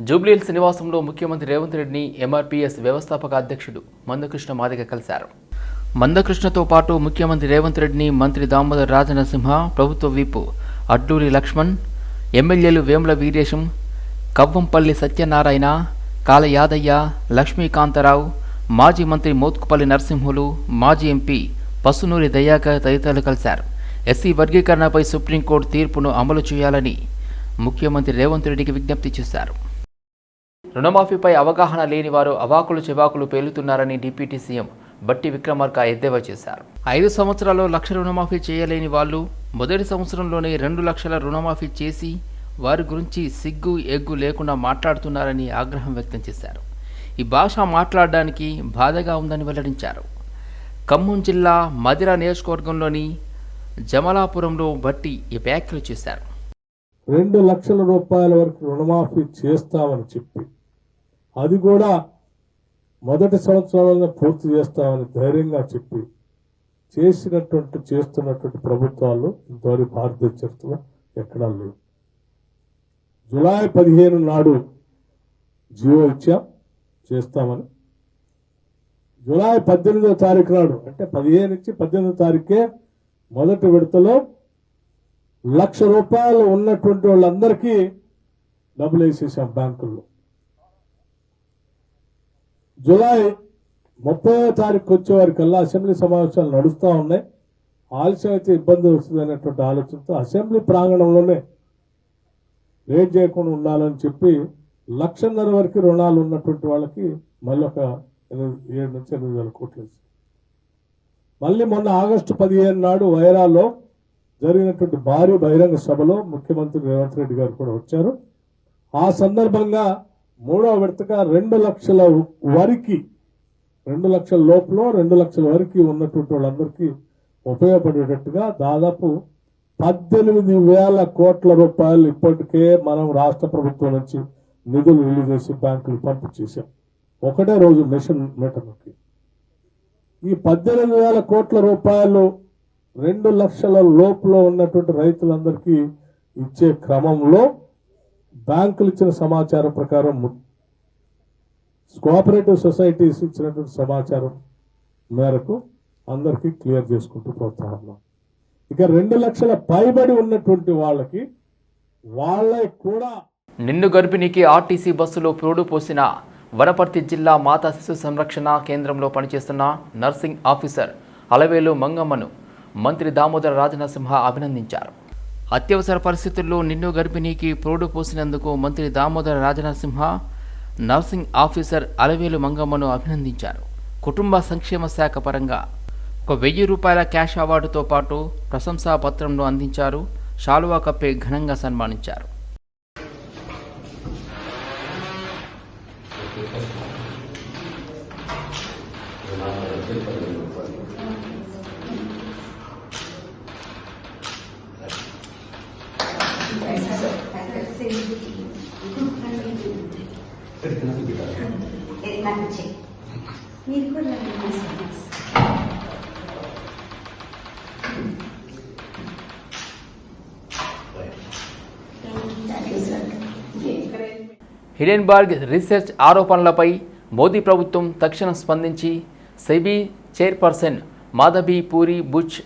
జూబ్లీహిల్స్ నివాసంలో ముఖ్యమంత్రి రేవంత్ రెడ్డిని ఎంఆర్పీఎస్ వ్యవస్థాపక అధ్యక్షుడు మందకృష్ణ మాదిగ కలిశారు. మందకృష్ణతో పాటు ముఖ్యమంత్రి రేవంత్ రెడ్డిని మంత్రి దామోదర్ రాజనరసింహ ప్రభుత్వ వీపు అడ్లూరి లక్ష్మణ్ ఎమ్మెల్యేలు వేముల వీరేశం కవ్వంపల్లి సత్యనారాయణ కాల యాదయ్య లక్ష్మీకాంతరావు మాజీ మంత్రి మోత్కుపల్లి నరసింహులు మాజీ ఎంపీ పసునూరి దయాకర్ తదితరులు కలిశారు. ఎస్సీ వర్గీకరణపై సుప్రీంకోర్టు తీర్పును అమలు చేయాలని ముఖ్యమంత్రి రేవంత్ రెడ్డికి విజ్ఞప్తి చేశారు. రుణమాఫీపై అవగాహన లేని వారు అవాకులు చెవాకులు పేలుతున్నారని డిప్యూటీ సీఎం బట్టి విక్రమార్క ఎద్దేవా చేశారు. ఐదు సంవత్సరాల్లో లక్ష రుణమాఫీ చేయలేని వాళ్ళు మొదటి సంవత్సరంలోనే రెండు లక్షల రుణమాఫీ చేసి వారి గురించి సిగ్గు ఎగ్గు లేకుండా మాట్లాడుతున్నారని ఆగ్రహం వ్యక్తం చేశారు. ఈ భాష మాట్లాడడానికి బాధగా ఉందని వెల్లడించారు. ఖమ్మం జిల్లా మదిర నియోజకవర్గంలోని జమలాపురంలో బట్టి ఈ వ్యాఖ్యలు చేశారు. రెండు లక్షల రూపాయల వరకు రుణమాఫీ చేస్తామని చెప్పి అది కూడా మొదటి సంవత్సరాలను పూర్తి చేస్తామని ధైర్యంగా చెప్పి చేసినటువంటి చేస్తున్నటువంటి ప్రభుత్వాలు ఇంతవరకు భారతీయ చరిత్రలో ఎక్కడా లేవు. జులై పదిహేను నాడు జియో ఇచ్చాం చేస్తామని. జులై పద్దెనిమిదో తారీఖు నాడు అంటే పదిహేను నుంచి పద్దెనిమిదో తారీఖే మొదటి విడతలో లక్ష రూపాయలు ఉన్నటువంటి వాళ్ళందరికీ డబ్బులు వేసేసాం బ్యాంకుల్లో. జూలై ముప్పై తారీఖు వచ్చే వారికల్లా అసెంబ్లీ సమావేశాలు నడుస్తూ ఉన్నాయి. ఆలస్యం అయితే ఇబ్బంది వస్తుంది అనేటువంటి ఆలోచనతో అసెంబ్లీ ప్రాంగణంలోనే లేట్ చేయకుండా ఉండాలని చెప్పి లక్షన్నర వరకు రుణాలు ఉన్నటువంటి వాళ్ళకి మళ్ళీ ఒక ఎనిమిది ఏడు నుంచి ఎనిమిది వేల కోట్లు మళ్ళీ మొన్న ఆగస్టు పదిహేను నాడు వైరాలో జరిగినటువంటి భారీ బహిరంగ సభలో ముఖ్యమంత్రి రేవంత్ రెడ్డి గారు కూడా వచ్చారు. ఆ సందర్భంగా మూడో విడతగా రెండు లక్షల వరకు రెండు లక్షల లోపల రెండు లక్షల వరకు ఉన్నటువంటి వాళ్ళందరికీ ఉపయోగపడేటట్టుగా దాదాపు పద్దెనిమిది వేల కోట్ల రూపాయలు ఇప్పటికే మనం రాష్ట్ర ప్రభుత్వం నుంచి నిధులు రిలీజ్ చేసి బ్యాంకులు పంపించేశాం ఒకటే రోజు మిషన్ మీటర్కి ఈ పద్దెనిమిది వేల కోట్ల రూపాయలు రెండు లక్షల లోపల ఉన్నటువంటి రైతులందరికీ ఇచ్చే క్రమంలో బ్యాంకులు ఇచ్చిన సమాచారం ప్రకారం ము- కోఆపరేటివ్ సొసైటీస్ ఇచ్చినటువంటి సమాచారం మేరకు అందరికీ క్లియర్ చేసుకుంటూ పోతా ఉన్నాం. ఇక రెండు లక్షల పైబడి ఉన్నటువంటి వాళ్ళకి వాళ్ళకి కూడా నిన్ను గర్భిణికి ఆర్టీసీ బస్సులో ప్రోడు పోసిన వనపర్తి జిల్లా మాతా శిశు సంరక్షణ కేంద్రంలో పనిచేస్తున్న నర్సింగ్ ఆఫీసర్ అలవేలు మంగమ్మను మంత్రి దామోదర రాజనరసింహ అభినందించారు. అత్యవసర పరిస్థితుల్లో నిన్ను గర్భిణికి ప్రోడు పోసినందుకు మంత్రి దామోదర రాజనరసింహ నర్సింగ్ ఆఫీసర్ అలవేలు మంగమ్మను అభినందించారు. కుటుంబ సంక్షేమ శాఖ పరంగా ఒక వెయ్యి రూపాయల క్యాష్ అవార్డుతో పాటు ప్రశంసా పత్రంను అందించారు. శాలువా కప్పే ఘనంగా సన్మానించారు. హిడెన్బర్గ్ రీసెర్చ్ ఆరోపణలపై మోదీ ప్రభుత్వం తక్షణం స్పందించి SEBI chairperson Madhavi Puri Butch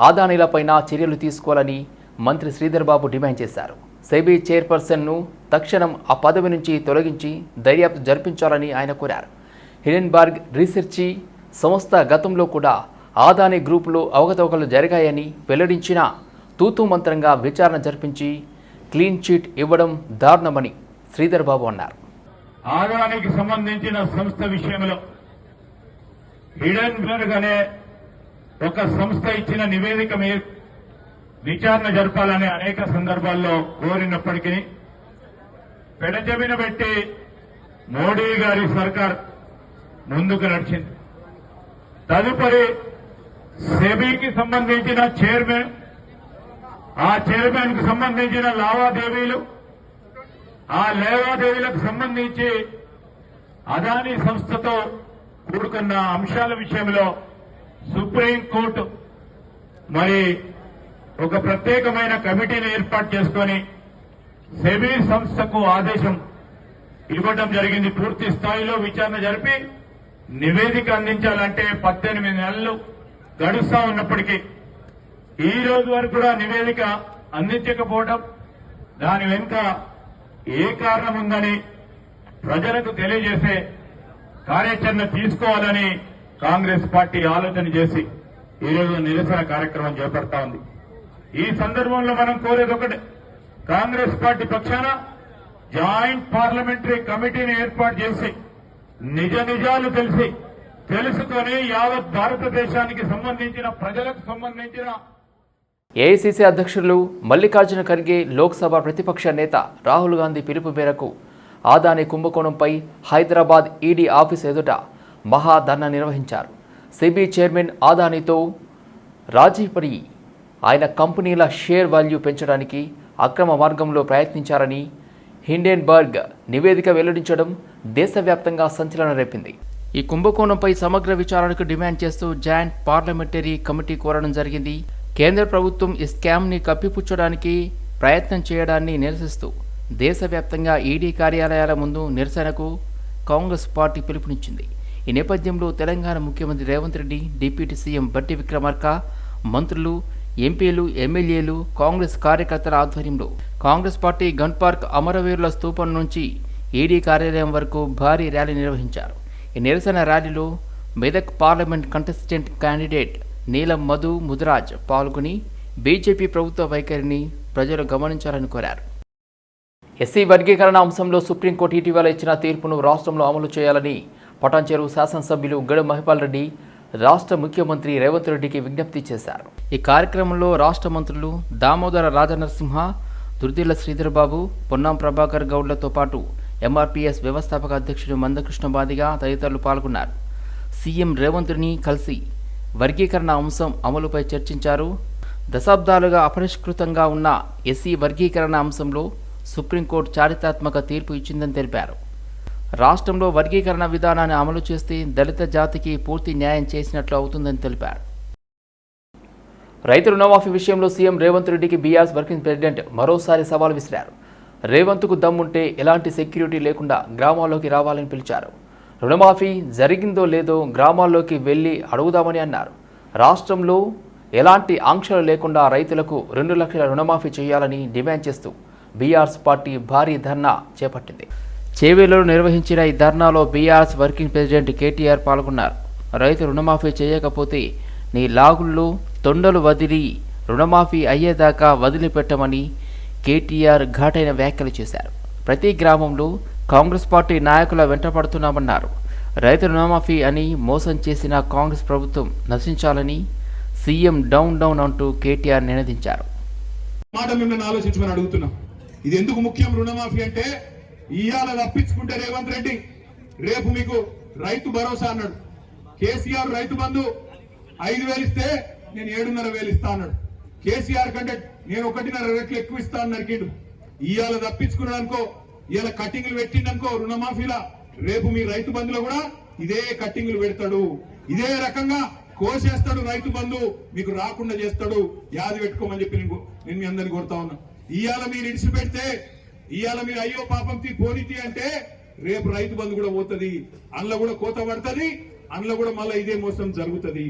ఆదానీలపైన చర్యలు తీసుకోవాలని మంత్రి శ్రీధర్బాబు డిమాండ్ చేశారు. సెబీ చైర్పర్సన్ను తక్షణం ఆ పదవి నుంచి తొలగించి దర్యాప్తు జరిపించాలని ఆయన కోరారు. హిడెన్బర్గ్ రీసెర్చి సంస్థ గతంలో కూడా ఆదాని గ్రూపులో అవకతవకలు జరిగాయని వెల్లడించిన తూతూ మంత్రంగా విచారణ జరిపించి క్లీన్ చిట్ ఇవ్వడం దారుణమని శ్రీధర్ బాబు అన్నారు. ఆదానికి సంబంధించిన సంస్థ విషయంలో హిడెన్బర్గ్ అనే ఒక సంస్థ ఇచ్చిన నివేదిక మీద విచారణ జరపాలని అనేక సందర్భాల్లో కోరినప్పటికీ పెడజమిన పెట్టి మోడీ గారి సర్కార్ ముందుకు నడిచింది. తదుపరి సెబీకి సంబంధించిన చైర్మన్ ఆ చైర్మన్కు సంబంధించిన లావాదేవీలు ఆ లావాదేవీలకు సంబంధించి అదానీ సంస్థతో కూడుకున్న అంశాల విషయంలో సుప్రీంకోర్టు మరి ఒక ప్రత్యేకమైన కమిటీని ఏర్పాటు చేసుకొని సెబీ సంస్థకు ఆదేశం ఇవ్వడం జరిగింది. పూర్తి స్థాయిలో విచారణ జరిపి నివేదిక అందించాలంటే పద్దెనిమిది నెలలు గడుస్తా ఉన్నప్పటికీ ఈ రోజు వరకు కూడా నివేదిక అందించకపోవడం దాని వెనుక ఏ కారణం ఉందని ప్రజలకు తెలియజేసే కార్యాచరణ తీసుకోవాలని కాంగ్రెస్ పార్టీ ఆలోచన చేసి ఈరోజు నిరసన కార్యక్రమం చేపడతా ఉంది. ఈ సందర్భంలో మనం కోరేది ఒకటే. కాంగ్రెస్ పార్టీ పక్షాన జాయింట్ పార్లమెంటరీ కమిటీని ఏర్పాటు చేసి నిజ నిజాలు తెలిసి తెలుసుకొని యావత్ భారతదేశానికి సంబంధించిన ప్రజలకు సంబంధించిన ఏఐసిసి అధ్యక్షులు మల్లికార్జున ఖర్గే లోక్సభ ప్రతిపక్ష నేత రాహుల్ గాంధీ పిలుపు మేరకు ఆదాని కుంభకోణంపై హైదరాబాద్ ఈడీ ఆఫీస్ ఎదుట మహాధర్నా నిర్వహించారు. సిబి చైర్మన్ ఆదానితో రాజీపడి ఆయన కంపెనీల షేర్ వాల్యూ పెంచడానికి అక్రమ మార్గంలో ప్రయత్నించారని హిండెన్బర్గ్ నివేదిక వెల్లడించడం దేశవ్యాప్తంగా సంచలనం రేపింది. ఈ కుంభకోణంపై సమగ్ర విచారణకు డిమాండ్ చేస్తూ జాయింట్ పార్లమెంటరీ కమిటీ కోరడం జరిగింది. కేంద్ర ప్రభుత్వం ఈ స్కామ్ని కప్పిపుచ్చడానికి ప్రయత్నం చేయడాన్ని నిరసిస్తూ దేశవ్యాప్తంగా ఈడీ కార్యాలయాల ముందు నిరసనకు కాంగ్రెస్ పార్టీ పిలుపునిచ్చింది. ఈ నేపథ్యంలో తెలంగాణ ముఖ్యమంత్రి రేవంత్ రెడ్డి డిప్యూటీ సీఎం బట్టి విక్రమార్క మంత్రులు ఎంపీలు ఎమ్మెల్యేలు కాంగ్రెస్ కార్యకర్తల ఆధ్వర్యంలో కాంగ్రెస్ పార్టీ గన్ పార్క్ అమరవీరుల స్థూపం నుంచి ఈడీ కార్యాలయం వరకు భారీ ర్యాలీ నిర్వహించారు. ఈ నిరసన ర్యాలీలో మెదక్ పార్లమెంట్ కంటెస్టెంట్ క్యాండిడేట్ నీలం మధు ముదిరాజ్ పాల్గొని బీజేపీ ప్రభుత్వ వైఖరిని ప్రజలు గమనించాలని కోరారు. ఎస్సీ వర్గీకరణ అంశంలో సుప్రీంకోర్టు ఇటీవల ఇచ్చిన తీర్పును రాష్ట్రంలో అమలు చేయాలని పటాన్చెరు శాసనసభ్యులు గడ మహిపాల్ రెడ్డి రాష్ట్ర ముఖ్యమంత్రి రేవంత్ రెడ్డికి విజ్ఞప్తి చేశారు. ఈ కార్యక్రమంలో రాష్ట్ర మంత్రులు దామోదర రాజనరసింహ దుర్దిల్ల శ్రీధర్బాబు పొన్నం ప్రభాకర్ గౌడ్లతో పాటు ఎంఆర్పిఎస్ వ్యవస్థాపక అధ్యక్షుడు మందకృష్ణ బాదిగా తదితరులు పాల్గొన్నారు. సీఎం రేవంత్ని కలిసి వర్గీకరణ అంశం అమలుపై చర్చించారు. దశాబ్దాలుగా అపరిష్కృతంగా ఉన్న ఎస్సీ వర్గీకరణ అంశంలో సుప్రీంకోర్టు చారిత్రాత్మక తీర్పు ఇచ్చిందని తెలిపారు. రాష్ట్రంలో వర్గీకరణ విధానాన్ని అమలు చేస్తే దళిత జాతికి పూర్తి న్యాయం చేసినట్లు అవుతుందని తెలిపారు. రైతు రుణమాఫీ విషయంలో సీఎం రేవంత్ రెడ్డికి బీఆర్ఎస్ వర్కింగ్ ప్రెసిడెంట్ మరోసారి సవాల్ విసిరారు. రేవంత్కు దమ్ముంటే ఎలాంటి సెక్యూరిటీ లేకుండా గ్రామాల్లోకి రావాలని పిలిచారు. రుణమాఫీ జరిగిందో లేదో గ్రామాల్లోకి వెళ్ళి అడుగుదామని అన్నారు. రాష్ట్రంలో ఎలాంటి ఆంక్షలు లేకుండా రైతులకు రెండు లక్షల రుణమాఫీ చేయాలని డిమాండ్ చేస్తూ బీఆర్ఎస్ పార్టీ భారీ ధర్నా చేపట్టింది. చేవేలో నిర్వహించిన ఈ ధర్నాలో బీఆర్ఎస్ వర్కింగ్ ప్రెసిడెంట్ కేటీఆర్ పాల్గొన్నారు. రైతు రుణమాఫీ చేయకపోతే నీ లాగుళ్ళు తొండలు వదిలి రుణమాఫీ అయ్యేదాకా వదిలిపెట్టమని కేటీఆర్ ఘాటైన వ్యాఖ్యలు చేశారు. ప్రతి గ్రామంలో కాంగ్రెస్ పార్టీ నాయకుల వెంటపడుతున్నామన్నారు రైతు రుణమాఫీ అని మోసం చేసిన కాంగ్రెస్ ప్రభుత్వం నశించాలని సీఎం డౌన్ డౌన్ అంటూ కేటీఆర్ నినదించారు. మాట మిమ్మల్ని ఆలోచించమని అడుగుతున్నాం. ఇది ఎందుకు ముఖ్యం? రుణమాఫీ అంటే ఇవాళ తప్పించుకుంటే రేవంత్ రెడ్డి. రేపు మీకు రైతు భరోసా అన్నాడు. కేసీఆర్ రైతు బంధు ఐదు వేలు ఇస్తే నేను ఏడున్నర వేలు ఇస్తా అన్నాడు. కేసీఆర్ కంటే నేను ఒకటిన్నర రెట్లు ఎక్కువ ఇస్తా అని నరికిండు ఇవాళ తప్పించుకున్నాడు అనుకో ఇవాళ కట్టింగ్లు పెట్టిండనుకో రుణమాఫీలా. రేపు మీ రైతు బంధులో కూడా ఇదే కట్టింగ్లు పెడతాడు. ఇదే రకంగా కోసేస్తాడు రైతు బంధు. మీకు రాకుండా చేస్తాడు. యాది పెట్టుకోమని చెప్పి నేను నేను మీ అందరిని కోరుతా ఉన్నా. ఇవాళ మీరు ఇడిచి పెడితే ఇవాళ మీరు అయ్యో పాపం తీ పోనీతి అంటే రేపు రైతు బంధు కూడా పోతుంది అందులో కూడా కోత పడుతుంది అందులో కూడా మళ్ళీ ఇదే మోసం జరుగుతుంది.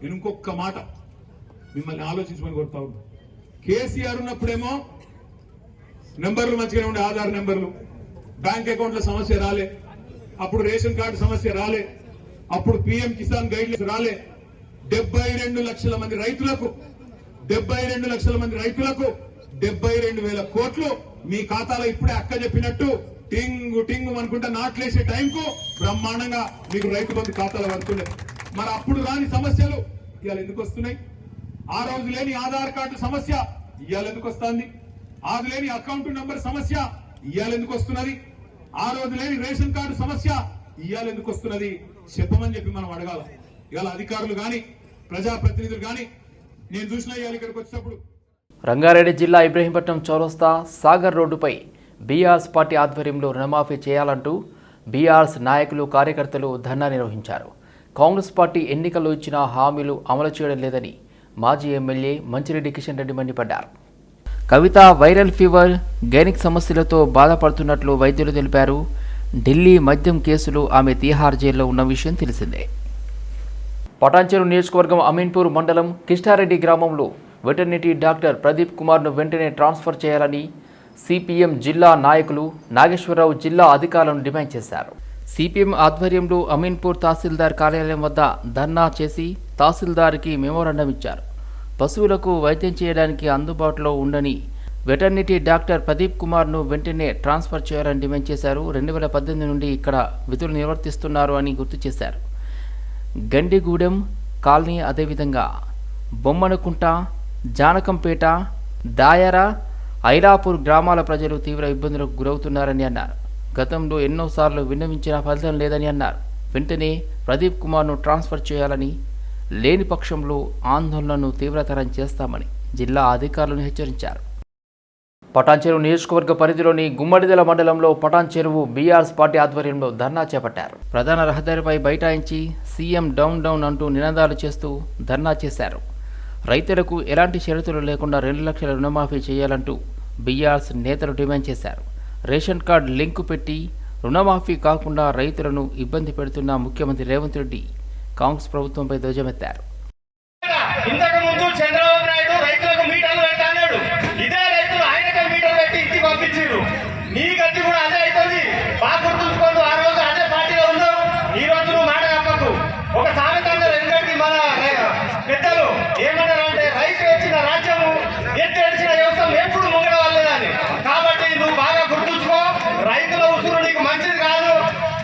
నేను ఇంకొక మాట మిమ్మల్ని ఆలోచించమని కోరుతా ఉన్నా. కేసీఆర్ ఉన్నప్పుడేమో నెంబర్లు మంచిగానే ఉండే ఆధార్ నెంబర్లు. బ్యాంక్ అకౌంట్ల సమస్య రాలే. అప్పుడు రేషన్ కార్డు సమస్య రాలే. అప్పుడు పిఎం కిసాన్ గైడ్లైన్స్ రాలే. డెబ్బై రెండు లక్షల మంది రైతులకు డెబ్బై రెండు లక్షల మంది రైతులకు డెబ్బై రెండు వేల కోట్లు మీ ఖాతాలో ఇప్పుడే అక్క చెప్పినట్టు టింగు టింగు అనుకుంటా నాట్లేసే టైంకు బ్రహ్మాండంగా మీకు రైతు బంధు ఖాతాలో పడుతున్నాయి మరి అప్పుడు రాని సమస్యలు ఇవాళ ఎందుకు వస్తున్నాయి? ఆ రోజు లేని ఆధార్ కార్డు సమస్య ఇవాళ ఎందుకు వస్తుంది? ఆ లేని అకౌంట్ నెంబర్ సమస్య ఇవాళ ఎందుకు వస్తున్నది? ఆ రోజు లేని రేషన్ కార్డు సమస్య ఇవాళ ఎందుకు వస్తున్నది? చెప్పమని చెప్పి మనం అడగాల. ఇవాళ అధికారులు కానీ ప్రజాప్రతినిధులు కానీ నేను చూసిన ఇవాళ ఇక్కడికి వచ్చినప్పుడు రంగారెడ్డి జిల్లా ఇబ్రహీంపట్నం చౌరస్తా సాగర్ రోడ్డుపై బీఆర్స్ పార్టీ ఆధ్వర్యంలో రుణమాఫీ చేయాలంటూ బీఆర్స్ నాయకులు కార్యకర్తలు ధర్నా నిర్వహించారు. కాంగ్రెస్ పార్టీ ఎన్నికల్లో ఇచ్చిన హామీలు అమలు చేయడం లేదని మాజీ ఎమ్మెల్యే మంచిరెడ్డి కిషన్ రెడ్డి మండిపడ్డారు. కవిత వైరల్ ఫీవర్ గైనిక్ సమస్యలతో బాధపడుతున్నట్లు వైద్యులు తెలిపారు. ఢిల్లీ మద్యం కేసులు ఆమె తీహార్ జైల్లో ఉన్న విషయం తెలిసిందే. పటాన్చెరు నియోజకవర్గం అమీన్పూర్ మండలం కిష్టారెడ్డి గ్రామంలో వెటర్నిటీ డాక్టర్ ప్రదీప్ కుమార్ను వెంటనే ట్రాన్స్ఫర్ చేయాలని సిపిఎం జిల్లా నాయకులు నాగేశ్వరరావు జిల్లా అధికారులను డిమాండ్ చేశారు. సిపిఎం ఆధ్వర్యంలో అమీన్పూర్ తహసీల్దార్ కార్యాలయం వద్ద ధర్నా చేసి తహసీల్దార్కి మెమోరాండం ఇచ్చారు. పశువులకు వైద్యం చేయడానికి అందుబాటులో ఉండని వెటర్నిటీ డాక్టర్ ప్రదీప్ కుమార్ను వెంటనే ట్రాన్స్ఫర్ చేయాలని డిమాండ్ చేశారు. రెండు వేల పద్దెనిమిది నుండి ఇక్కడ విధులు నిర్వర్తిస్తున్నారు అని గుర్తు చేశారు. గండిగూడెం కాలనీ అదేవిధంగా బొమ్మనకుంట జానకంపేట దాయర ఐరాపూర్ గ్రామాల ప్రజలు తీవ్ర ఇబ్బందులకు గురవుతున్నారని అన్నారు. గతంలో ఎన్నోసార్లు విన్నవించిన ఫలితం లేదని అన్నారు. వెంటనే ప్రదీప్ కుమార్ను ట్రాన్స్ఫర్ చేయాలని లేని పక్షంలో ఆందోళనను తీవ్రతరం చేస్తామని జిల్లా అధికారులను హెచ్చరించారు. పటాన్చెరువు నియోజకవర్గ పరిధిలోని గుమ్మడిదల మండలంలో పటాన్ చెరువు బీఆర్ఎస్ పార్టీ ఆధ్వర్యంలో ధర్నా చేపట్టారు. ప్రధాన రహదారిపై బైఠాయించి సీఎం డౌన్ డౌన్ అంటూ నినాదాలు చేస్తూ ధర్నా చేశారు. రైతులకు ఎలాంటి షరతులు లేకుండా రెండు లక్షల రుణమాఫీ చేయాలంటూ బీఆర్స్ నేతలు డిమాండ్ చేశారు. రేషన్ కార్డు లింకు పెట్టి రుణమాఫీ కాకుండా రైతులను ఇబ్బంది పెడుతున్న ముఖ్యమంత్రి రేవంత్ రెడ్డి కాంగ్రెస్ ప్రభుత్వంపై ధ్వజమెత్తారు ఇంతకు ముందు చంద్రబాబు నాయుడు రైతులకు మీటర్లు పెట్టాడు ఇదే రైతులు ఆయనకే మీటర్ పెట్టి ఇంటికి పంపించారు నీ గట్టి కూడా అదే అవుతుంది బాగా గుర్తుంచుకోండి ఆ రోజు అదే పార్టీలో ఉన్నావు ఈ రోజు నువ్వు మాట తప్పకు ఒక సామెత అన్నారు ఎందుకంటే మన పెద్దలు ఏమన్నారు అంటే రైతు వచ్చిన రాజ్యము ఎత్తు ఏడ్చిన వ్యవస్థ ఎప్పుడు ముంగడ వాళ్ళేదని కాబట్టి నువ్వు బాగా గుర్తుంచుకో రైతుల ఉసురు నీకు మంచిది కాదు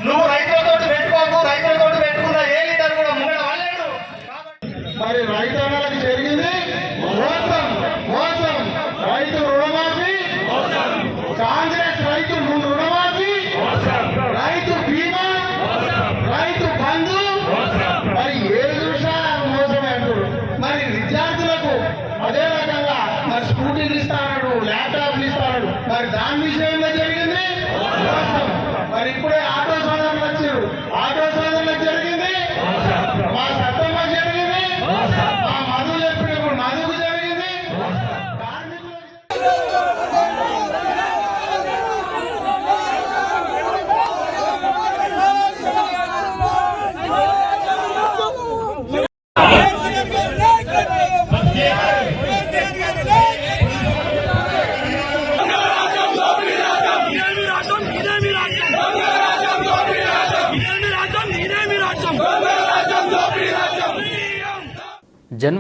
నువ్వు రైతులతో పెట్టుకోకు రైతులతో పెట్టుకున్న ఏ లీడర్ కూడా ముంగడ వాళ్ళేడు కాబట్టి మరి రైతన్నలకు జరిగింది మోసం మోసం రైతు రుణమాఫీ కాంగ్రెస్ రైతు ముందు రుణమాఫీ రైతు బీమా రైతు బంధు మరి ఏది చూసినా మోసమే అంటారు మరి విద్యార్థులకు అదే రకంగా మరి స్కూటీలు ఇస్తాడు ల్యాప్టాప్లు ఇస్తాడు మరి దాని విషయంలో జరిగింది మోసం మరి ఇప్పుడే ఆటో సోదరులు వచ్చారు ఆటో సోదరులకు జరిగింది మా సత్తమ్మ జరిగింది మా మధు చెప్పినప్పుడు మధుకు జరిగింది కార్మికులకు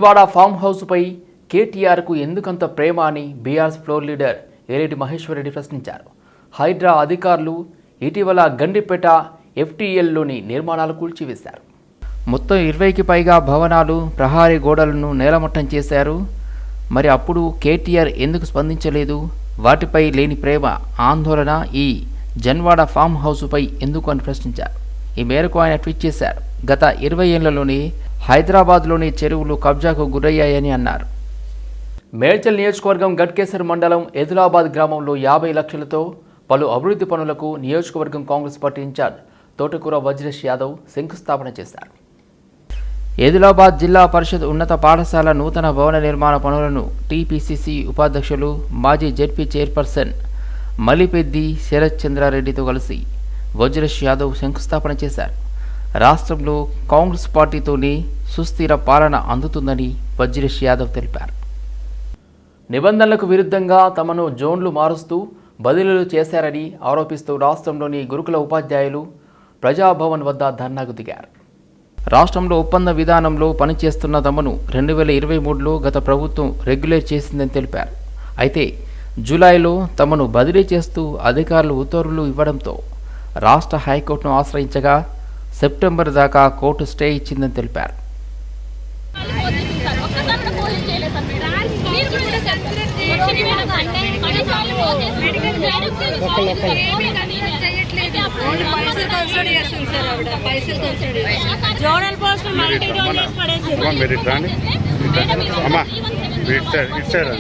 జన్వాడ ఫామ్ హౌస్పై కేటీఆర్కు ఎందుకంత ప్రేమ అని బీఆర్ఎస్ ఫ్లోర్ లీడర్ ఏరెడ్డి మహేశ్వరరెడ్డి ప్రశ్నించారు. హైడ్రా అధికారులు ఇటీవల గండిపేట ఎఫ్టీఎల్లోని నిర్మాణాలు కూల్చివేశారు. మొత్తం ఇరవైకి పైగా భవనాలు ప్రహారీ గోడలను నేలమట్టం చేశారు. మరి అప్పుడు కేటీఆర్ ఎందుకు స్పందించలేదు? వాటిపై లేని ప్రేమ ఆందోళన ఈ జన్వాడ ఫామ్ హౌస్పై ఎందుకు అని ప్రశ్నించారు. ఈ మేరకు ఆయన ట్వీట్ చేశారు. గత ఇరవై ఏళ్ళలోనే హైదరాబాద్లోని చెరువులు కబ్జాకు గురయ్యాయని అన్నారు. మేడ్చల్ నియోజకవర్గం గట్కేసర్ మండలం ఎదులాబాద్ గ్రామంలో యాభై లక్షలతో పలు అభివృద్ధి పనులకు నియోజకవర్గం కాంగ్రెస్ పార్టీ ఇన్ఛార్జ్ తోటకూర వజ్రేష్ యాదవ్ శంకుస్థాపన చేశారు. ఎదిలాబాద్ జిల్లా పరిషత్ ఉన్నత పాఠశాల నూతన భవన నిర్మాణ పనులను టీపీసీసీ ఉపాధ్యక్షులు మాజీ జెడ్పీ చైర్పర్సన్ మలిపెద్ది శరత్ చంద్రారెడ్డితో కలిసి వజ్రేష్ యాదవ్ శంకుస్థాపన చేశారు. రాష్ట్రంలో కాంగ్రెస్ పార్టీతోనే సుస్థిర పాలన అందుతుందని వజ్రేష్ యాదవ్ తెలిపారు. నిబంధనలకు విరుద్ధంగా తమను జోన్లు మారుస్తూ బదిలీలు చేశారని ఆరోపిస్తూ రాష్ట్రంలోని గురుకుల ఉపాధ్యాయులు ప్రజాభవన్ వద్ద ధర్నాకు దిగారు. రాష్ట్రంలో ఒప్పంద విధానంలో పనిచేస్తున్న తమను రెండు వేల ఇరవై మూడులో గత ప్రభుత్వం రెగ్యులేట్ చేసిందని తెలిపారు. అయితే జూలైలో తమను బదిలీ చేస్తూ అధికారులు ఉత్తర్వులు ఇవ్వడంతో రాష్ట్ర హైకోర్టును ఆశ్రయించగా సెప్టెంబర్ దాకా కోర్టు స్టే ఇచ్చిందని తెలిపారు. ఒక్కసారి కూడా పోలీస్ చేయలేదు సార్ మీరు కూడా కూడా సార్ వచ్చిన మీద అంటే పదిసార్లు police zonal post multi zone చేసి పడేసి అమ్మా ఇటు సైడ్ ఇటు సైడ్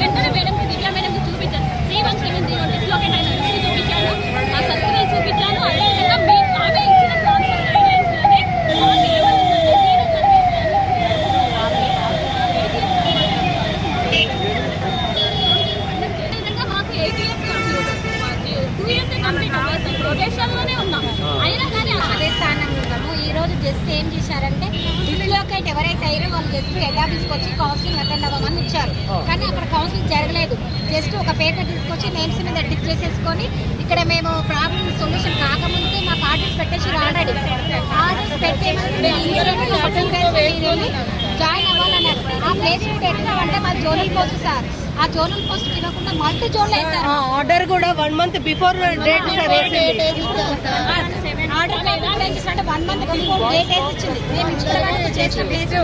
వెంటనే మేడం దివ్యా మేడం చూపించాను three one seven zero dislocate అయిన లిస్ట్ చూపించాను ఆ సర్టిఫికేట్ చూపించాను అదేవిధంగా మీ ఆమె ఇచ్చిన ట్రాన్స్ఫర్ గైడ్లైన్స్లోనే మాకు ఏమవుతుందంటే జీరో సర్వీస్ అదేవిధంగా మాకు ఎయిటీ ఇయర్స్ జస్ట్ ఏం చేశారంటే డిస్లోకేట్ ఎవరైతే అయ్యారో వాళ్ళు జస్ట్ ఆఫీస్కి వచ్చి కౌన్సిలింగ్ అటెండ్ అవ్వమని ఇచ్చారు కానీ అక్కడ కౌన్సిలింగ్ జరగలేదు జస్ట్ ఒక పేపర్ తీసుకొచ్చి నేమ్స్ మీద టిక్ చేసేసుకొని ఇక్కడ మేము ప్రాబ్లం సొల్యూషన్ కాకముందుకే మా ఆర్డర్స్ పెట్టేసి ఆల్రెడీ ఆర్డర్స్ పెట్టేమని జాయిన్ అవ్వాలన్నారు ఆ ప్లేస్ ఎట్లా అంటే మా జోనల్ పోస్ట్ సార్ ఆ జోనల్ పోస్ట్ తినకుండా మల్టీ జోన్లో వేశారు ఆర్డర్ కూడా one month before date sir order one month before date వేసి ఇచ్చింది మేము చేసిన ప్లేస్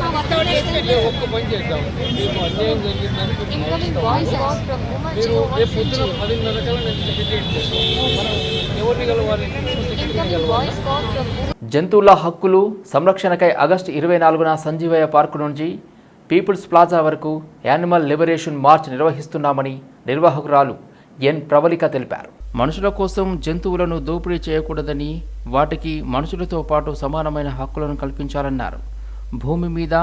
ఒక్క పని చేద్దాం మీకు అన్యాయం జరిగిందని మీరు రేపు పొద్దున పదిన్నర కల్లా నేను మనం ఎవరిని కలవాలి కలవాలి జంతువుల హక్కులు సంరక్షణకై ఆగస్టు ఇరవై నాలుగున సంజీవయ్య పార్కు నుంచి పీపుల్స్ ప్లాజా వరకు యానిమల్ లిబరేషన్ మార్చ్ నిర్వహిస్తున్నామని నిర్వాహకురాలు ఎన్ ప్రవళిక తెలిపారు. మనుషుల కోసం జంతువులను దోపిడీ చేయకూడదని వాటికి మనుషులతో పాటు సమానమైన హక్కులను కల్పించాలన్నారు. భూమి మీద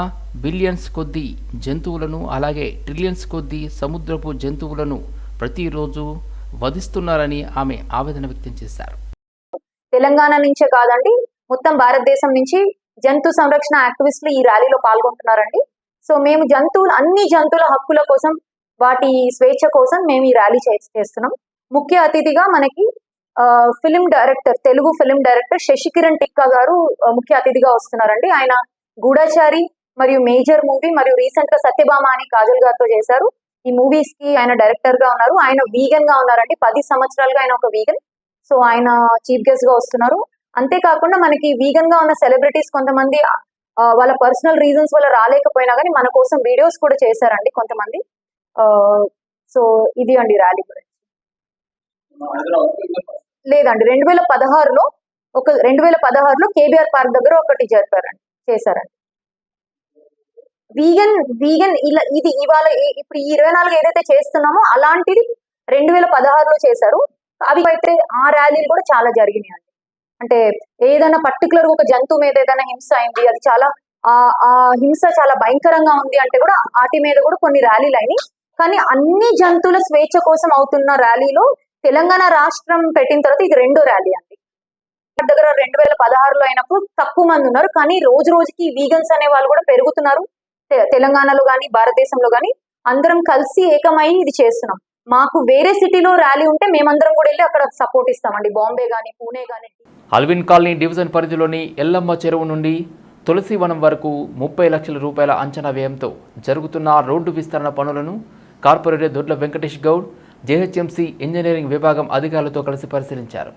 బిలియన్స్ కొద్దీ జంతువులను అలాగే ట్రిలియన్స్ కొద్దీ సముద్రపు జంతువులను ప్రతిరోజు వధిస్తున్నారని ఆమె ఆవేదన వ్యక్తం చేశారు. తెలంగాణ నుంచే కాదండి మొత్తం భారతదేశం నుంచి జంతు సంరక్షణ యాక్టివిస్టులు ఈ ర్యాలీలో పాల్గొంటున్నారండి. సో మేము జంతువులు అన్ని జంతువుల హక్కుల కోసం వాటి స్వేచ్ఛ కోసం మేము ఈ ర్యాలీ చేస్తున్నాం. ముఖ్య అతిథిగా మనకి film director Telugu film director Sashikiran Tikka గారు ముఖ్య అతిథిగా వస్తున్నారండి. ఆయన గూఢచారి మరియు మేజర్ మూవీ మరియు రీసెంట్గా సత్యభామ అని కాజల్ గారితో చేశారు. ఈ మూవీస్కి ఆయన డైరెక్టర్గా ఉన్నారు. ఆయన వీగన్గా ఉన్నారండి. పది సంవత్సరాలుగా ఆయన ఒక వీగన్. సో ఆయన చీఫ్ గెస్ట్గా వస్తున్నారు. అంతేకాకుండా మనకి వీగన్గా ఉన్న సెలబ్రిటీస్ కొంతమంది వాళ్ళ పర్సనల్ రీజన్స్ వల్ల రాలేకపోయినా కానీ మన కోసం వీడియోస్ కూడా చేశారండి కొంతమంది. సో ఇది అండి ర్యాలీ గురించి లేదండి రెండు వేల పదహారులో ఒక రెండు వేల పదహారులో కేబీఆర్ పార్క్ దగ్గర ఒకటి జరిపారండి చేశారండి. వీగన్ వీగన్ ఇలా ఇది ఇవాళ ఇప్పుడు ఈ ఇరవై నాలుగు ఏదైతే చేస్తున్నామో అలాంటిది రెండు వేల పదహారులో చేశారు. అవి అయితే ఆ ర్యాలీలు కూడా చాలా జరిగినాయి అండి. అంటే ఏదైనా పర్టికులర్ ఒక జంతువు మీద ఏదైనా హింస అయింది అది చాలా ఆ ఆ హింస చాలా భయంకరంగా ఉంది అంటే కూడా వాటి మీద కూడా కొన్ని ర్యాలీలు అయినాయి. కానీ అన్ని జంతువుల స్వేచ్ఛ కోసం అవుతున్న ర్యాలీలో తెలంగాణ రాష్ట్రం పెట్టిన తర్వాత ఇది రెండో ర్యాలీ అండి. దగ్గర రెండు వేల పదహారులో అయినప్పుడు తక్కువ మంది ఉన్నారు కానీ రోజు రోజుకి వీగన్స్ అనే వాళ్ళు కూడా పెరుగుతున్నారు. తె- తెలంగాణలో కానీ భారతదేశంలో కానీ అందరం కలిసి ఏకమై ఇది చేస్తున్నాం. మాకు వేరే సిటీలో ర్యాలీ ఉంటే మేమందరం కూడా వెళ్ళి అక్కడ సపోర్ట్ ఇస్తామండి. బాంబే కానీ పూణే కానీ అల్విన్ కాలనీ డివిజన్ పరిధిలోని ఎల్లమ్మ చెరువు నుండి తులసివనం వరకు ముప్పై లక్షల రూపాయల అంచనా వ్యయంతో జరుగుతున్న రోడ్డు విస్తరణ పనులను corporator Dodla Venkatesh Goud GHMC engineering విభాగం అధికారులతో కలిసి పరిశీలించారు.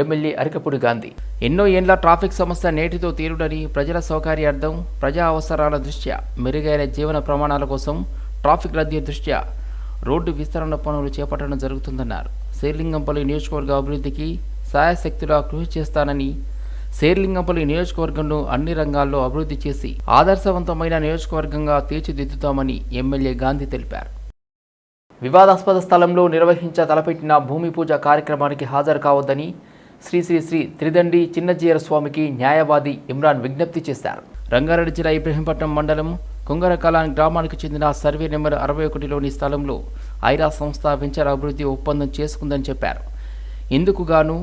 ఎమ్మెల్యే అరికపుడి గాంధీ. ఎన్నో ఏండ్ల ట్రాఫిక్ సమస్య నేటితో తీరుడని ప్రజల సౌకర్యార్థం ప్రజా అవసరాల దృష్ట్యా మెరుగైన జీవన ప్రమాణాల కోసం ట్రాఫిక్ రద్దీ దృష్ట్యా రోడ్డు విస్తరణ పనులు చేపట్టడం జరుగుతుందన్నారు. శేర్లింగంపల్లి నియోజకవర్గ అభివృద్ధికి సాయశక్తులా కృషి చేస్తానని శేర్లింగంపల్లి నియోజకవర్గంను అన్ని రంగాల్లో అభివృద్ధి చేసి ఆదర్శవంతమైన నియోజకవర్గంగా తీర్చిదిద్దుతామని ఎమ్మెల్యే గాంధీ తెలిపారు. వివాదాస్పద స్థలంలో నిర్వహించ తలపెట్టిన భూమి పూజ కార్యక్రమానికి హాజరు కావద్దని శ్రీ శ్రీ శ్రీ త్రిదండి చిన్నజీయర స్వామికి న్యాయవాది ఇమ్రాన్ విజ్ఞప్తి చేశారు. రంగారెడ్డి జిల్లా ఇబ్రహీంపట్నం మండలం కుంగరకలాన్ గ్రామానికి చెందిన సర్వే నెంబర్ అరవై ఒకటిలోని స్థలంలో ఐరా సంస్థ వెంచర్ అభివృద్ధి ఒప్పందం చేసుకుందని చెప్పారు. ఇందుకు గాను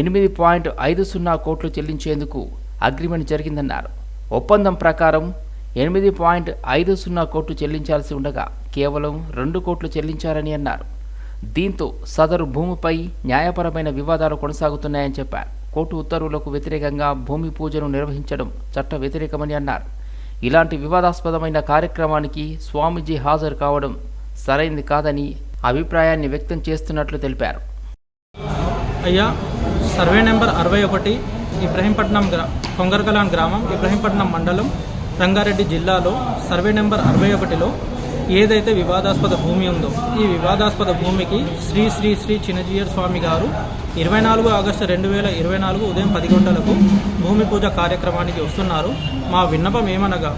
ఎనిమిది పాయింట్ ఐదు సున్నా కోట్లు చెల్లించేందుకు అగ్రిమెంట్ జరిగిందన్నారు. ఒప్పందం ప్రకారం ఎనిమిది పాయింట్ ఐదు సున్నా కోట్లు చెల్లించాల్సి ఉండగా కేవలం రెండు కోట్లు చెల్లించారని అన్నారు. దీంతో సదరు భూమిపై న్యాయపరమైన వివాదాలు కొనసాగుతున్నాయని చెప్పారు. కోర్టు ఉత్తర్వులకు వ్యతిరేకంగా భూమి పూజను నిర్వహించడం చట్ట వ్యతిరేకమని అన్నారు. ఇలాంటి వివాదాస్పదమైన కార్యక్రమానికి స్వామీజీ హాజరు కావడం సరైంది కాదని అభిప్రాయాన్ని వ్యక్తం చేస్తున్నట్లు తెలిపారు. అయ్యా సర్వే నెంబర్ అరవై ఒకటి ఇబ్రహీంపట్నం గ్రా కొంగరకలాన్ గ్రామం ఇబ్రహీంపట్నం మండలం రంగారెడ్డి జిల్లాలో సర్వే నెంబర్ అరవై ఒకటిలో ఏదైతే వివాదాస్పద భూమి ఉందో ఈ వివాదాస్పద భూమికి శ్రీ శ్రీ శ్రీ చిన్నజీయర్ స్వామి గారు ఇరవై నాలుగు ఆగస్టు రెండు వేల ఇరవై నాలుగు ఉదయం పది గంటలకు భూమి పూజ కార్యక్రమానికి వస్తున్నారు. మా విన్నపం ఏమనగా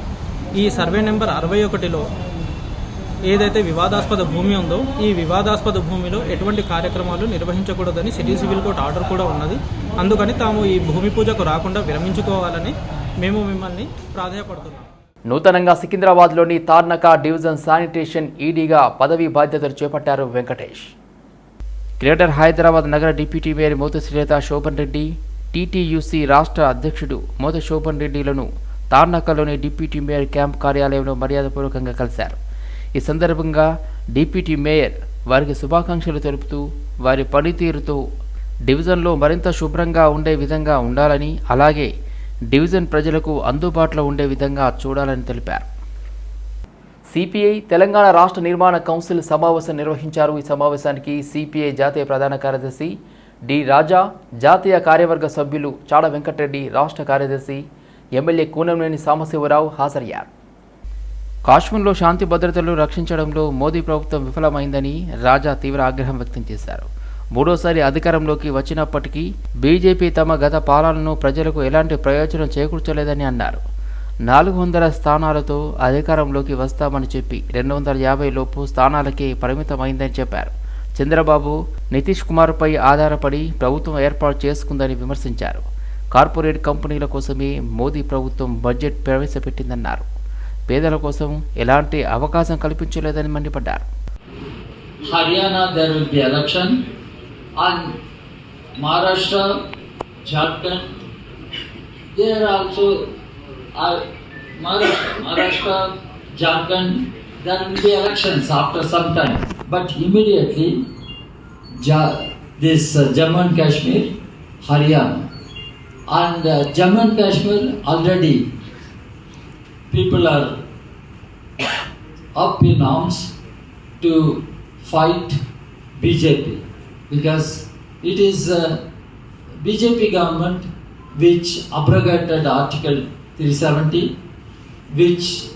ఈ సర్వే నెంబర్ అరవై ఒకటిలో ఏదైతే వివాదాస్పద భూమి ఉందో ఈ వివాదాస్పద భూమిలో ఎటువంటి కార్యక్రమాలు నిర్వహించకూడదని సిటీ సివిల్ కోర్టు ఆర్డర్ కూడా ఉన్నది. అందుకని తాము ఈ భూమి పూజకు రాకుండా విరమించుకోవాలని మేము మిమ్మల్ని ప్రాధాయపడుతున్నాం. నూతనంగా సికింద్రాబాద్లోని తార్నక డివిజన్ శానిటేషన్ ఈడీగా పదవీ బాధ్యతలు చేపట్టారు వెంకటేష్. గ్రేటర్ హైదరాబాద్ నగర డిప్యూటీ మేయర్ మోత శ్రీత శోభన్ రెడ్డి టీటీయూసీ రాష్ట్ర అధ్యక్షుడు మోత శోభన్ రెడ్డిలను తార్నకలోని డిప్యూటీ మేయర్ క్యాంప్ కార్యాలయంలో మర్యాదపూర్వకంగా కలిశారు. ఈ సందర్భంగా డిప్యూటీ మేయర్ వారికి శుభాకాంక్షలు తెలుపుతూ వారి పనితీరుతో డివిజన్లో మరింత శుభ్రంగా ఉండే విధంగా ఉండాలని అలాగే డివిజన్ ప్రజలకు అందుబాటులో ఉండే విధంగా చూడాలని తెలిపారు. సిపిఐ తెలంగాణ రాష్ట్ర నిర్మాణ కౌన్సిల్ సమావేశం నిర్వహించారు. ఈ సమావేశానికి సిపిఐ జాతీయ ప్రధాన కార్యదర్శి డి రాజా జాతీయ కార్యవర్గ సభ్యులు చాడ వెంకటరెడ్డి రాష్ట్ర కార్యదర్శి ఎమ్మెల్యే కూనంనేని సాంబశివరావు హాజరయ్యారు. కాశ్మీర్లో శాంతి భద్రతలు రక్షించడంలో మోదీ ప్రభుత్వం విఫలమైందని రాజా తీవ్ర ఆగ్రహం వ్యక్తం చేశారు. మూడోసారి అధికారంలోకి వచ్చినప్పటికీ బీజేపీ తమ గత పాలనను ప్రజలకు ఎలాంటి ప్రయోజనం చేకూర్చలేదని అన్నారు. నాలుగు వందల స్థానాలతో అధికారంలోకి వస్తామని చెప్పి రెండు వందల యాభై లోపు స్థానాలకే పరిమితమైందని చెప్పారు. చంద్రబాబు నితీష్ కుమార్పై ఆధారపడి ప్రభుత్వం ఏర్పాటు చేసుకుందని విమర్శించారు. కార్పొరేట్ కంపెనీల కోసమే మోదీ ప్రభుత్వం బడ్జెట్ ప్రవేశపెట్టిందన్నారు. పేదల కోసం ఎలాంటి అవకాశం కల్పించలేదని మండిపడ్డారు. Haryana there will be election and Maharashtra, Jharkhand, there also uh, Maharashtra, Maharashtra, Jharkhand, there will be elections after some time. But immediately, Ja- this uh, Jammu and Kashmir, Haryana, and uh, Jammu and Kashmir already people are up in arms to fight BJP because it is uh, BJP government which abrogated Article 370, which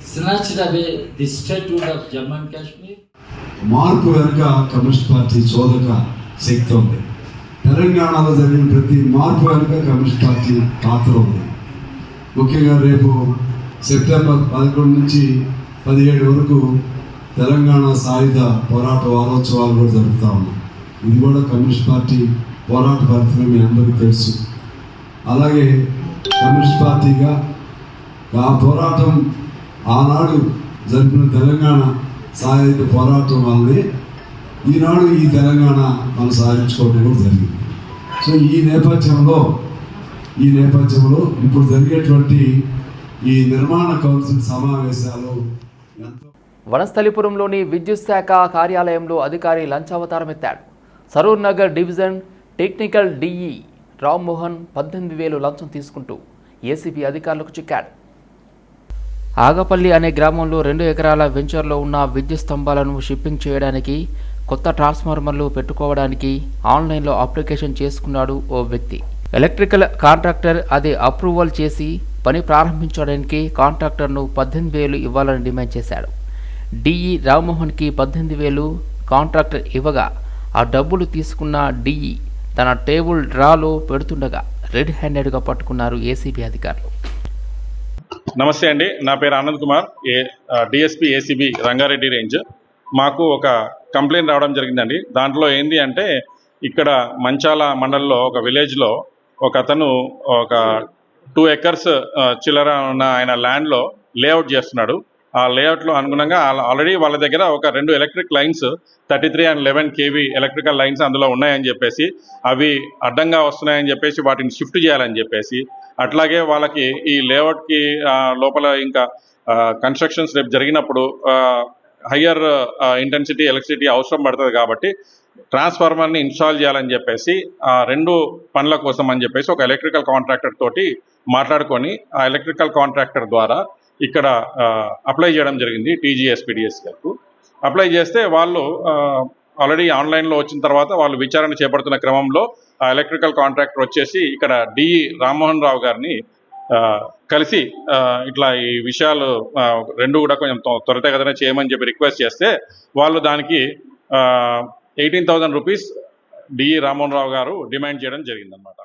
snatched away the statehood of Jammu and Kashmir. మార్పు వెనుక communist party చోదక శక్తి ఉంది తెలంగాణలో జరిగిన ప్రతి మార్పు వెనుక communist party పాత్ర ఉంది ముఖ్యంగా రేపు సెప్టెంబర్ పదకొండు నుంచి పదిహేడు వరకు తెలంగాణ సాయుధ పోరాట వారోత్సవాలు కూడా జరుపుతా ఉన్నాం. ఇది కూడా కమ్యూనిస్ట్ పార్టీ పోరాట ఫలితమే మీ అందరికీ తెలుసు. అలాగే కమ్యూనిస్ట్ పార్టీగా ఆ పోరాటం ఆనాడు జరిపిన తెలంగాణ సాయుధ పోరాటం వల్లనే ఈనాడు ఈ తెలంగాణ మనం సాధించుకోవడం కూడా జరిగింది. సో ఈ నేపథ్యంలో ఈ నేపథ్యంలో ఇప్పుడు జరిగేటువంటి ఈ నిర్మాణ కౌన్సిల్ సమావేశాలు ఎంత వనస్థలిపురంలోని విద్యుత్ శాఖ కార్యాలయంలో అధికారి లంచావతారం ఎత్తాడు. Saroor Nagar division technical DE Rammohan పద్దెనిమిది వేలు లంచం తీసుకుంటూ ఏసీబీ అధికారులకు చిక్కాడు. ఆగపల్లి అనే గ్రామంలో రెండు ఎకరాల వెంచర్లో ఉన్న విద్యుత్ స్తంభాలను షిప్పింగ్ చేయడానికి కొత్త ట్రాన్స్ఫార్మర్లు పెట్టుకోవడానికి ఆన్లైన్లో అప్లికేషన్ చేసుకున్నాడు ఓ వ్యక్తి. ఎలక్ట్రికల్ కాంట్రాక్టర్ అది అప్రూవల్ చేసి పని ప్రారంభించడానికి కాంట్రాక్టర్ను పద్దెనిమిది వేలు ఇవ్వాలని డిమాండ్ చేశాడు. డిఈ రామ్మోహన్కి పద్దెనిమిది వేలు కాంట్రాక్టర్ ఇవ్వగా ఆ డబ్బులు తీసుకున్న డిఈ తన టేబుల్ డ్రాలో పెడుతుండగా రెడ్ హ్యాండెడ్గా పట్టుకున్నారు ఏసీబీ అధికారులు. నమస్తే అండి. నా పేరు Anand Kumar. A DSP ACB Rangareddy range. మాకు ఒక కంప్లైంట్ రావడం జరిగిందండి. దాంట్లో ఏంది అంటే ఇక్కడ మంచాల మండల్లో ఒక విలేజ్లో ఒక అతను ఒక టూ ఎకర్స్ చిల్లర ఉన్న ఆయన ల్యాండ్లో లేఅవుట్ చేస్తున్నాడు. ఆ లేఅవుట్లో అనుగుణంగా ఆల్రెడీ వాళ్ళ దగ్గర ఒక రెండు electric lines thirty three and eleven KV electrical lines అందులో ఉన్నాయని చెప్పేసి అవి అడ్డంగా వస్తున్నాయని చెప్పేసి వాటిని షిఫ్ట్ చేయాలని చెప్పేసి అట్లాగే వాళ్ళకి ఈ లేఅవుట్కి లోపల ఇంకా కన్స్ట్రక్షన్స్ రేపు జరిగినప్పుడు హయ్యర్ ఇంటెన్సిటీ ఎలక్ట్రిసిటీ అవసరం పడుతుంది కాబట్టి ట్రాన్స్ఫార్మర్ని ఇన్స్టాల్ చేయాలని చెప్పేసి ఆ రెండు పనుల కోసం అని చెప్పేసి ఒక ఎలక్ట్రికల్ కాంట్రాక్టర్ తోటి మాట్లాడుకొని ఆ ఎలక్ట్రికల్ కాంట్రాక్టర్ ద్వారా ఇక్కడ అప్లై చేయడం జరిగింది టీజీఎస్పీడిఎస్ గారు అప్లై చేస్తే వాళ్ళు ఆల్రెడీ ఆన్లైన్లో వచ్చిన తర్వాత వాళ్ళు విచారణ చేపడుతున్న క్రమంలో ఆ ఎలక్ట్రికల్ కాంట్రాక్టర్ వచ్చేసి ఇక్కడ డిఈ రామ్మోహన్ రావు గారిని కలిసి ఇట్లా ఈ విషయాలు రెండు కూడా కొంచెం త్వ- త్వరితగతిన చేయమని చెప్పి రిక్వెస్ట్ చేస్తే వాళ్ళు దానికి eighteen thousand rupees DE Rammohan Rao గారు డిమాండ్ చేయడం జరిగిందనమాట.